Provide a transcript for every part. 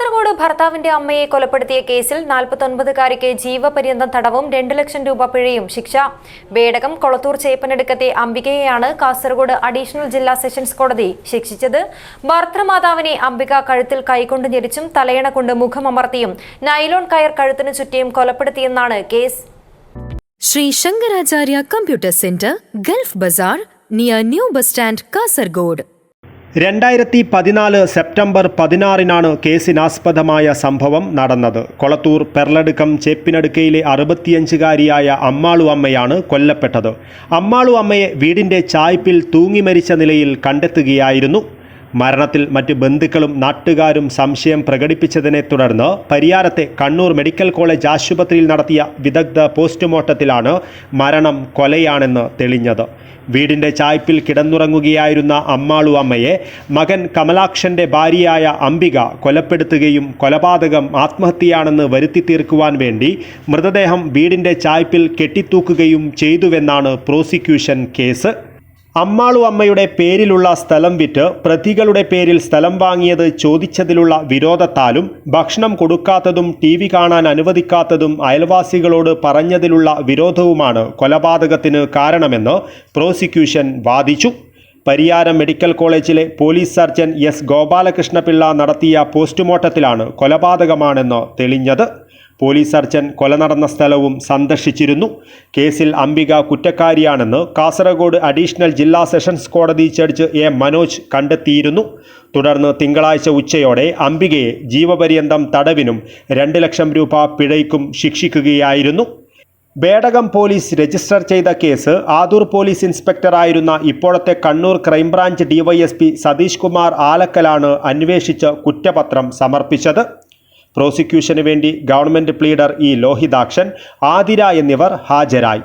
കാസർഗോഡ് ഭർത്താവിന്റെ അമ്മയെ കൊലപ്പെടുത്തിയ കേസിൽ നാൽപ്പത്തൊൻപതുകാരിക്ക് ജീവപര്യന്തം തടവും രണ്ട് ലക്ഷം രൂപ പിഴയും ശിക്ഷ. വേടകം കൊളത്തൂർ ചേപ്പനടുക്കത്തെ അംബികയെയാണ് കാസർഗോഡ് അഡീഷണൽ ജില്ലാ സെഷൻസ് കോടതി ശിക്ഷിച്ചത്. ഭർത്തൃമാതാവിനെ അംബിക കഴുത്തിൽ കൈകൊണ്ട് ഞെരിച്ചും തലയണ കൊണ്ട് മുഖമമർത്തിയും നൈലോൺ കയർ കഴുത്തിനു ചുറ്റിയും കൊലപ്പെടുത്തിയെന്നാണ് case. Sri Shankaracharya computer centre Gulf bazaar near new bus stand Kasargod. രണ്ടായിരത്തി പതിനാല് സെപ്റ്റംബർ പതിനാറിനാണ് കേസിനാസ്പദമായ സംഭവം നടന്നത്. കൊളത്തൂർ പെർലടുക്കം ചേപ്പിനടുക്കയിലെ അറുപത്തിയഞ്ചുകാരിയായ അമ്മാളു അമ്മയാണ് കൊല്ലപ്പെട്ടത്. അമ്മാളു അമ്മയെ വീടിന്റെ ചായ്പിൽ തൂങ്ങി മരിച്ച നിലയിൽ കണ്ടെത്തുകയായിരുന്നു മരണത്തിൽ മറ്റ് ബന്ധുക്കളും നാട്ടുകാരും സംശയം പ്രകടിപ്പിച്ചതിനെ തുടർന്ന് പരിയാരത്തെ കണ്ണൂർ മെഡിക്കൽ കോളേജ് ആശുപത്രിയിൽ നടത്തിയ വിദഗ്ധ പോസ്റ്റ്മോർട്ടത്തിലാണ് മരണം കൊലയാണെന്ന് തെളിഞ്ഞത്. വീടിന്റെ ചായ്പിൽ കിടന്നുറങ്ങുകയായിരുന്ന അമ്മാളു അമ്മയെ മകൻ കമലാക്ഷന്റെ ഭാര്യയായ അംബിക കൊലപ്പെടുത്തുകയും കൊലപാതകം ആത്മഹത്യയാണെന്ന് വരുത്തി തീർക്കുവാൻ വേണ്ടി മൃതദേഹം വീടിന്റെ ചായ്പിൽ കെട്ടിത്തൂക്കുകയും ചെയ്തുവെന്നാണ് പ്രോസിക്യൂഷൻ കേസ്. അമ്മാളു അമ്മയുടെ പേരിലുള്ള സ്ഥലം വിറ്റ് പ്രതികളുടെ പേരിൽ സ്ഥലം വാങ്ങിയത് ചോദിച്ചതിലുള്ള വിരോധത്താലും ഭക്ഷണം കൊടുക്കാത്തതും ടി വി കാണാൻ അനുവദിക്കാത്തതും അയൽവാസികളോട് പറഞ്ഞതിലുള്ള വിരോധവുമാണ് കൊലപാതകത്തിന് കാരണമെന്ന് പ്രോസിക്യൂഷൻ വാദിച്ചു. പരിയാരം മെഡിക്കൽ കോളേജിലെ പോലീസ് സർജൻ എസ് ഗോപാലകൃഷ്ണപിള്ള നടത്തിയ പോസ്റ്റ്മോർട്ടത്തിലാണ് കൊലപാതകമാണെന്ന് തെളിഞ്ഞത്. പോലീസ് സർജൻ കൊല നടന്ന സ്ഥലവും സന്ദർശിച്ചിരുന്നു. കേസിൽ അംബിക കുറ്റക്കാരിയാണെന്ന് കാസർഗോഡ് അഡീഷണൽ ജില്ലാ സെഷൻസ് കോടതി ജഡ്ജ് എ മനോജ് കണ്ടെത്തിയിരുന്നു. തുടർന്ന് തിങ്കളാഴ്ച ഉച്ചയോടെ അംബികയെ ജീവപര്യന്തം തടവിനും രണ്ട് ലക്ഷം രൂപ പിഴയ്ക്കും ശിക്ഷിക്കുകയായിരുന്നു. ബേടകം പോലീസ് രജിസ്റ്റർ ചെയ്ത കേസ് ആദൂർ പോലീസ് ഇൻസ്പെക്ടറായിരുന്ന ഇപ്പോഴത്തെ Kannur crime branch DYSP Satish Kumar ആലക്കലാണ് അന്വേഷിച്ച് കുറ്റപത്രം സമർപ്പിച്ചത്. പ്രോസിക്യൂഷന് വേണ്ടി government pleader E Lohithakshan Athira എന്നിവർ ഹാജരായി.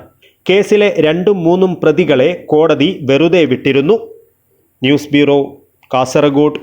കേസിലെ രണ്ടും മൂന്നും പ്രതികളെ കോടതി വെറുതെ വിട്ടിരുന്നു. News bureau Kasargod.